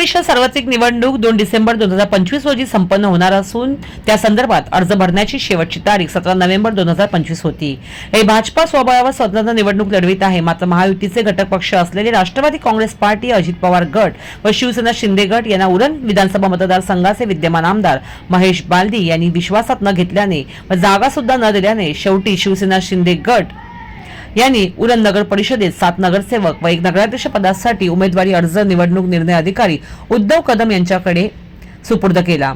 परिषद सार्वत्रिक निवडणूक दोन डिसेंबर दोन हजार पंचवीस रोजी संपन्न होणार असून त्या संदर्भात अर्ज भरण्याची शेवटची तारीख सतरा नोव्हेंबर दोन हजार पंचवीस होती. हे भाजपा स्वबळावर स्वतंत्र निवडणूक लढवित आहे. मात्र महायुतीचे घटक पक्ष असलेले राष्ट्रवादी काँग्रेस पार्टी अजित पवार गट व शिवसेना शिंदे गट यांना उरण विधानसभा मतदारसंघाचे विद्यमान आमदार महेश बालदी यांनी विश्वासात न घेतल्याने व जागा सुद्धा न दिल्याने शेवटी शिवसेना शिंदे गट यांनी उरण नगर परिषदेत सात नगरसेवक व एक नगराध्यक्ष पदासाठी उमेदवारी अर्ज निवडणूक निर्णय अधिकारी उद्धव कदम यांच्याकडे सुपूर्द केला.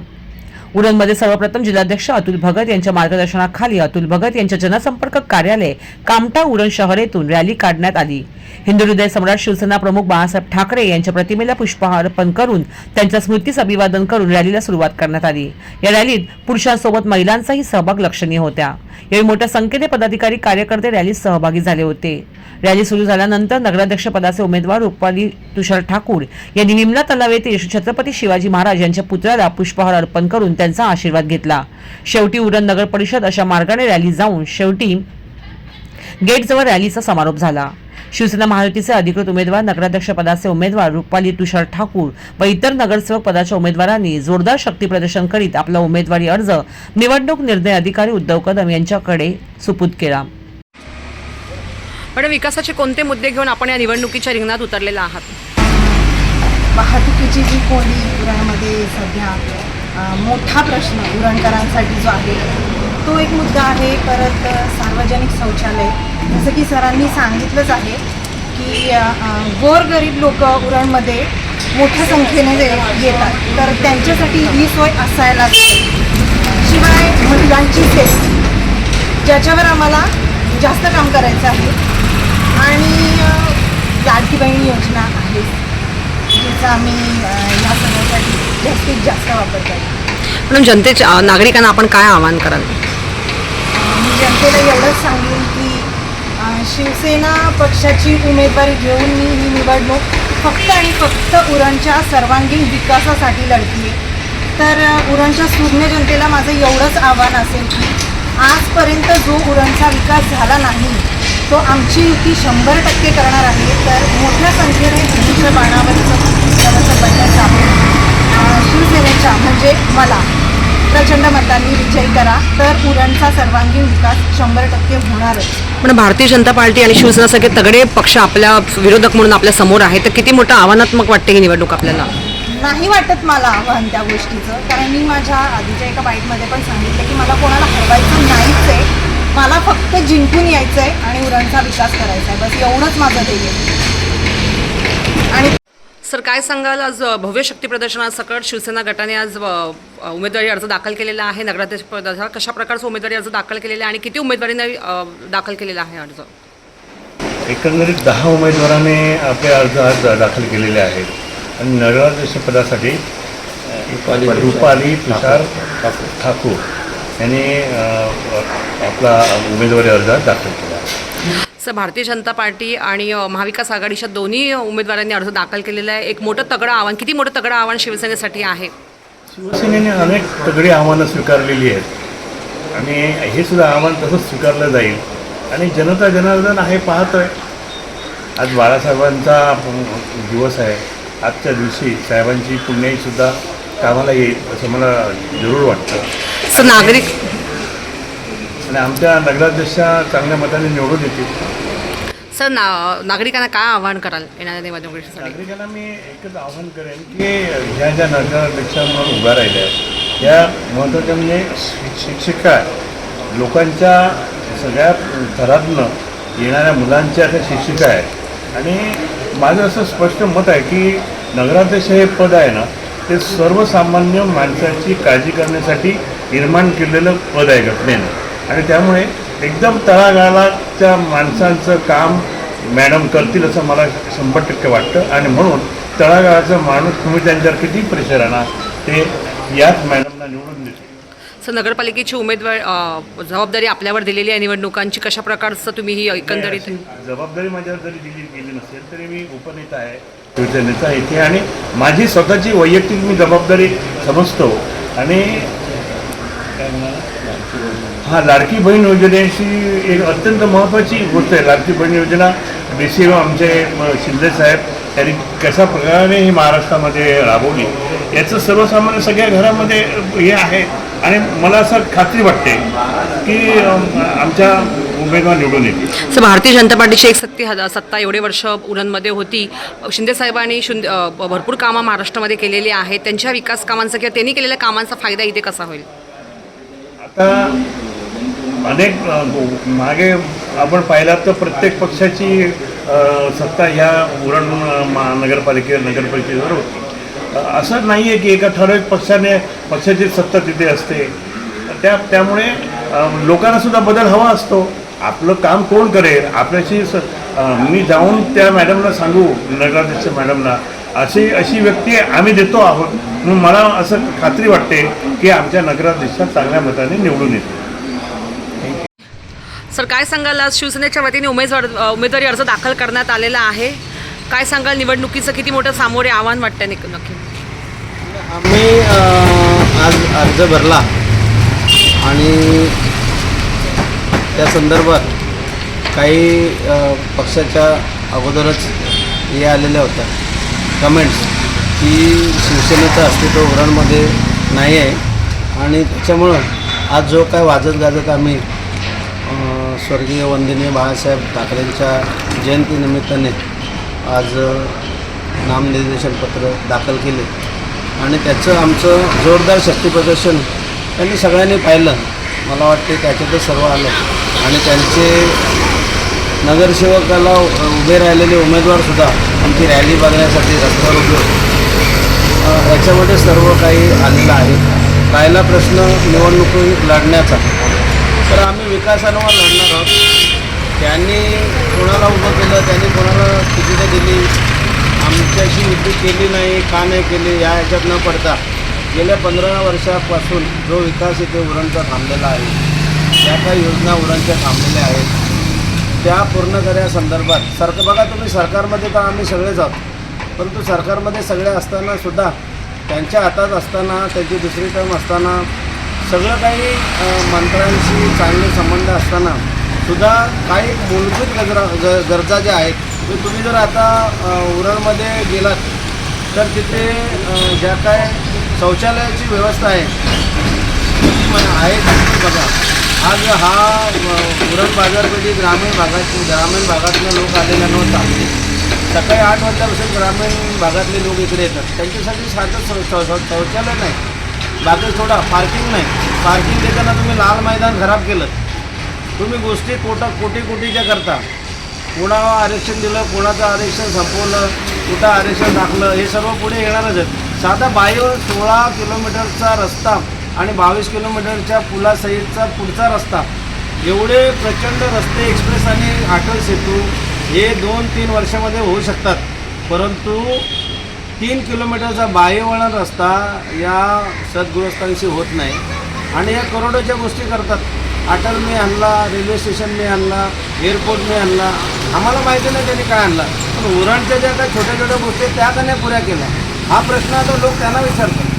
उरणमध्ये सर्वप्रथम जिल्हाध्यक्ष अतुल भगत यांच्या मार्गदर्शनाखाली अतुल भगत यांच्या जनसंपर्क कार्यालय कामठा उरण शहर येथून रॅली काढण्यात आली. हिंदू हृदय सम्राट शिवसेना प्रमुख बाळासाहेब ठाकरे यांच्या प्रतिमेला पुष्पहार अर्पण करून त्यांच्या स्मृतीस अभिवादन करून रॅलीला सुरुवात करण्यात आली. या रॅलीत पुरुषांसोबत महिलांचाही सहभाग लक्षणीय होत्या. यावेळी मोठ्या संख्येने पदाधिकारी कार्यकर्ते रॅलीत सहभागी झाले होते. रॅली सुरू झाल्यानंतर नगराध्यक्ष पदाचे उमेदवार रुपाली तुषार ठाकूर यांनी निमला तलाव येथे छत्रपती शिवाजी महाराज यांच्या पुतळ्याला पुष्पहार अर्पण करून त्यांचा आशीर्वाद घेतला. शेवटी उरण नगर परिषद अशा मार्गाने रॅली जाऊन शेवटी गेटजवळ रॅलीचा समारोप झाला. शिवसेना महायुतीचे अधिकृत उमेदवार नगराध्यक्ष पदाचे उमेदवार रुपाली तुषार ठाकूर व इतर नगरसेवक पदाच्या उमेदवारांनी जोरदार शक्ती प्रदर्शन करीत आपला उमेदवारी अर्ज निवडणूक निर्णय अधिकारी उद्धव कदम यांच्याकडे सुपूत केला. मॅडम विकासाचे कोणते मुद्दे घेऊन आपण या निवडणुकीच्या रिंगणात उतरलेला आहात? वाहतुकीची जी कोंडी उरणमध्ये सध्या मोठा प्रश्न उरणकरांसाठी जो आहे तो एक मुद्दा आहे. परत सार्वजनिक शौचालय. जसं की सरांनी सांगितलंच आहे की गोरगरीब लोक उरणमध्ये मोठ्या संख्येने येतात तर त्यांच्यासाठी ही सोय असायला शिवाय महिलांची सेफ्टी ज्याच्यावर आम्हाला जास्त काम करायचं आहे. आणि लाडकी बहीण योजना आहे जिचा आम्ही या सगळ्यासाठी जास्तीत जास्त वापर करतो मॅडम जनतेच्या नागरिकांना आपण काय आवाहन कराल? मी जनतेला एवढंच सांगेन की अ, शिवसेना पक्षाची उमेदवारी घेऊन मी ही निवडणूक फक्त आणि फक्त उरणच्या सर्वांगीण विकासासाठी लढतीये. तर अ, उरणच्या सुज्ञ जनतेला माझं एवढंच आव्हान असेल की आजपर्यंत जो उरणचा विकास झाला नाही तो आमची युती शंभर टक्के करणार आहे. तर मोठ्या संख्येने बाणावरचं बटन दाबून अ, शिवसेनेच्या म्हणजे मला प्रचंड मतांनी विजयी करा तर उरणचा सर्वांगीण विकास शंभर टक्के होणारच. पण भारतीय जनता पार्टी आणि शिवसेना सगळे तगडे पक्ष आपल्या विरोधक म्हणून आपल्यासमोर आहे तर किती मोठं आव्हानात्मक वाटते ही निवडणूक आपल्याला? नाही वाटत मला आव्हान त्या गोष्टीचं कारण मी माझ्या आधीच्या एका बाईटमध्ये पण सांगितलं की मला कोणाला हरवायचं नाहीच आहे. मला फक्त जिंकून यायचं आहे आणि उरणचा विकास करायचा आहे बस एवढंच माझं ध्येय. आणि सर काय सांगाल? आज भव्य शक्ती प्रदर्शनासकट शिवसेना गटाने आज उमेदवारी अर्ज दाखल केलेला आहे. नगराध्यक्ष पदाचा कशा प्रकारचा उमेदवारी अर्ज दाखल केलेला आहे आणि किती उमेदवारीने दाखल केलेला आहे अर्ज? एकंदरीत दहा उमेदवारांनी आपले अर्ज आज दाखल केलेले आहेत. आणि नगराध्यक्ष पदासाठी रुपाली तुषार. ठाकूर. यांनी आपला उमेदवारी अर्ज दाखल केला. सर भारतीय जनता पार्टी आणि महाविकास आघाडीच्या दोन्ही उमेदवारांनी अर्ज दाखल केलेला आहे. एक मोठं तगडं आव्हान किती मोठं तगडं आव्हान शिवसेनेसाठी आहे? शिवसेनेने अनेक तगडी आव्हानं स्वीकारलेली आहेत. आणि हे सुद्धा आव्हान तसंच स्वीकारलं जाईल. आणि जनता जनार्दन आहे पाहतोय. आज बाळासाहेबांचा दिवस आहे. आजच्या दिवशी साहेबांची पुण्याईसुद्धा कामाला येईल असं मला जरूर वाटतं. सर नागरिक आणि आमच्या नगराध्यक्षा चांगल्या मताने निवडून येतील. सर ना नागरिकांना काय आव्हान कराल येणाऱ्या निवडणुकीसाठी नागरिकांना मी एकच आव्हान करेन की ह्या ज्या नगराध्यक्षा म्हणून उभ्या राहिल्या आहेत त्या महत्त्वाच्या म्हणजे शिक्षिका लोकांच्या सगळ्या थरातनं येणाऱ्या मुलांच्या त्या शिक्षिका आहेत. आणि माझं असं स्पष्ट मत आहे की नगराध्यक्ष हे पद आहे ना ते सर्वसामान्य माणसाची काळजी करण्यासाठी निर्माण केलेलं पद आहे घटनेनं आणि त्यामुळे एकदम तळागाळाला तळागाळाच्या माणसांचं काम मॅडम करतील असं मला शंभर टक्के वाटतं. आणि म्हणून तळागाळाचा माणूस तुम्ही त्यांच्यावर किती प्रेशर आणा ते याच मॅडमना निवडून देतील. सर नगरपालिकेची उमेदवार जबाबदारी आपल्यावर दिलेली आहे. निवडणुकांची कशा प्रकारचं तुम्ही ही एकंदरीत जबाबदारी माझ्यावर जरी दिली गेली नसेल तरी मी उपनेता आहे शिवसेनेचा इथे. आणि माझी स्वतःची वैयक्तिक मी जबाबदारी समजतो. आणि काय म्हणाला? हा लाडकी बहीण योजनेची एक अत्यंत महत्त्वाची गोष्ट आहे. लाडकी बहीण योजना सी आमचे शिंदे साहेब त्यांनी कशा प्रकारे ही महाराष्ट्रामध्ये राबवली याचं सर्वसामान्य सगळ्या घरामध्ये हे आहे. आणि मला असं खात्री वाटते की आमच्या उमेदवार निवडून येतील. सर भारतीय जनता पार्टीची एक सत्ती सत्ता एवढे वर्ष उरणमध्ये होती. शिंदे साहेबांनी शिंदे भरपूर कामं महाराष्ट्रामध्ये केलेली आहेत. त्यांच्या विकास कामांचा किंवा त्यांनी केलेल्या कामांचा फायदा इथे कसा होईल? आता अनेक मागे आपण पाहिलात तर प्रत्येक पक्षाची सत्ता ह्या उरण अ, महानगरपालिके नगरपालिकेवर होती. असं नाही आहे की एका ठराविक पक्षाने पक्षाची सत्ता तिथे असते. त्या त्यामुळे लोकांनासुद्धा लोकांना सुद्धा बदल हवा असतो. आपलं काम कोण करेल? आपल्याशी स मी जाऊन त्या मॅडमला सांगू नगराध्यक्ष मॅडमला. अशी अशी व्यक्ती आम्ही देतो आहोत. म्हणून मला असं खात्री वाटते की आमच्या नगराध्यक्षात चांगल्या मताने निवडून येतील. सर काय सांगाल? आज शिवसेनेच्या वतीने उमेदवार उमेदवारी अर्ज दाखल करण्यात आलेला आहे. काय सांगाल? निवडणुकीचं किती मोठं सामोरे आव्हान वाटतं नक्की नक्की? आम्ही आज अर्ज भरला. आणि त्या संदर्भात काही पक्षाच्या अगोदरच हे आलेल्या होत्या. कमेंट्स की शिवसेनेचं अस्तित्व उरणमध्ये नाही आहे आणि त्याच्यामुळं आज जो काय वाजत गाजत आम्ही स्वर्गीय वंदनीय बाळासाहेब ठाकरेंच्या जयंतीनिमित्ताने आज अ, नामनिर्देशनपत्र दाखल केले. आणि त्याचं आमचं जोरदार शक्तीप्रदर्शन त्यांनी सगळ्यांनी पाहिलं. मला वाटते त्याच्यातच सर्व आलं. आणि त्यांचे नगरसेवकाला उभे राहिलेले उमेदवारसुद्धा आमची रॅली बघण्यासाठी रस्त्यावर उभे याच्यामध्ये सर्व काही आलेलं आहे. राहिला प्रश्न निवडणुकी लढण्याचा. तर आम्ही विकासांवर लढणार आहोत. त्यांनी कोणाला उभं केलं त्यांनी कोणाला तिकीटं दिली आमच्याशी युती केली नाही का नाही केली या ह्याच्यात न पडता गेल्या पंधरा वर्षापासून जो विकास इथे उरणचा थांबलेला आहे त्या काही योजना उरणच्या थांबलेल्या आहेत त्या पूर्ण करण्यासंदर्भात सरकार बघा तुम्ही सरकारमध्ये तर आम्ही सगळेच आहोत परंतु सरकारमध्ये सगळे असताना सुद्धा त्यांच्या हातात असताना त्यांची दुसरी टर्म असताना सगळं काही मंत्र्यांशी चांगले संबंध असताना सुद्धा काही मूलभूत गजरा ग गरजा ज्या आहेत तुम्ही जर आता उरणमध्ये गेलात तर तिथे ज्या काय शौचालयाची व्यवस्था आहे ती आहे बघा. आज हा उरण बाजारपेठी ग्रामीण भागात ग्रामीण भागातले लोक आलेला नव्हता. सकाळी आठ वाजल्यापासून ग्रामीण भागातले लोक इकडे येतात. त्यांच्यासाठी साधं शौचालय नाही. बाकी सोडा पार्किंग नाही. पार्किंग देताना तुम्ही लाल मैदान खराब केलं. तुम्ही गोष्टी कोटा कोटी कोटीच्या करता. कोणाला आरक्षण दिलं कोणाचं आरक्षण संपवलं कुठं आरक्षण टाकलं हे सर्व पुढे येणारच आहेत. साधा बाहेर सोळा किलोमीटरचा रस्ता आणि बावीस किलोमीटरच्या पुलासहितचा पुढचा रस्ता. एवढे प्रचंड रस्ते एक्सप्रेस आणि अटल सेतू हे दोन तीन वर्षामध्ये होऊ शकतात. परंतु तीन किलोमीटरचा बाह्यवळण रस्ता या सद्गृहस्थांशी होत नाही. आणि या करोडोच्या गोष्टी करतात. अटल मी आणला रेल्वे स्टेशन मी आणला एअरपोर्ट मी आणला. आम्हाला माहिती नाही त्यांनी काय आणला. पण उरणच्या ज्या काही छोट्या छोट्या गोष्टी त्या त्यांनी पुऱ्या केल्या. हा प्रश्न आता लोक त्यांना विचारतात.